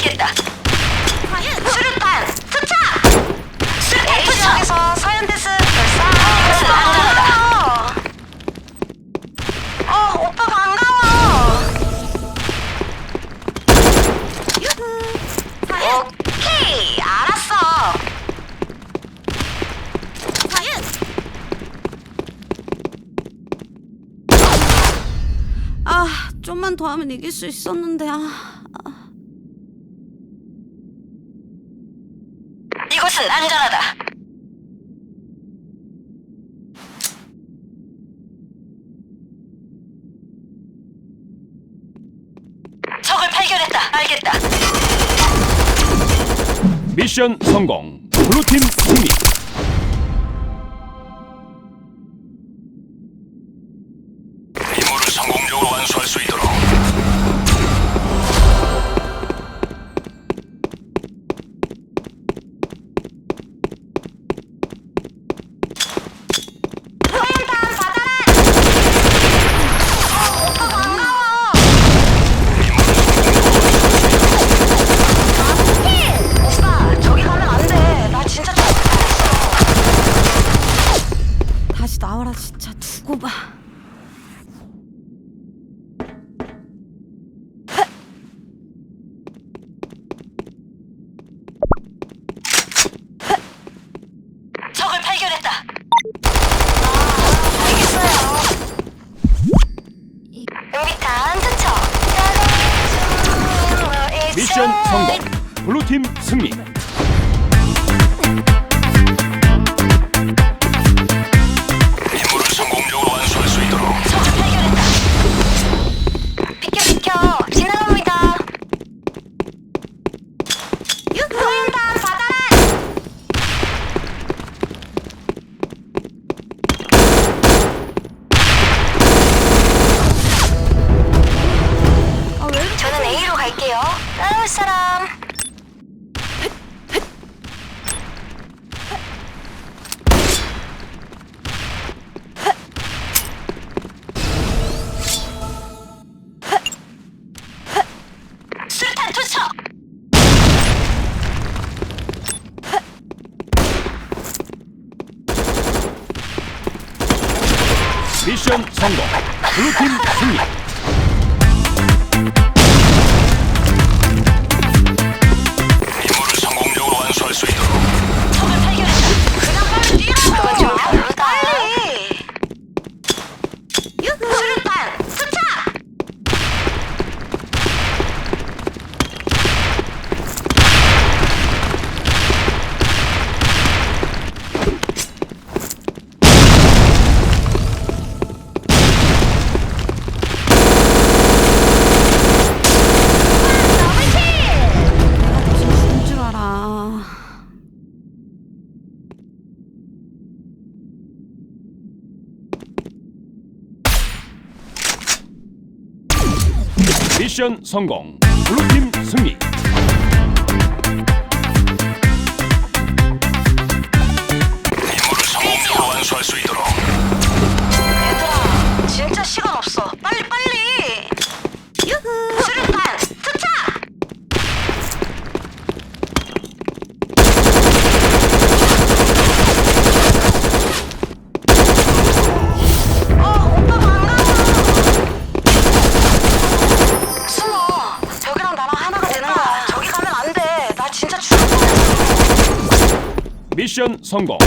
알겠다. 수류탄 투척! 수류탄 투척! 에서 사연데스 발사. 안전하다. 어, 오빠 반가워. 오케이, 알았어. 아, 좀만 더 하면 이길 수 있었는데, 아. 이곳은 안전하다. 적을 발견했다. 알겠다. 미션 성공. 블루팀 승리. 미션 성공. 블루팀 승리. 山苍狗河村十里 미션 성공. 블루팀 승리. 미션 성공.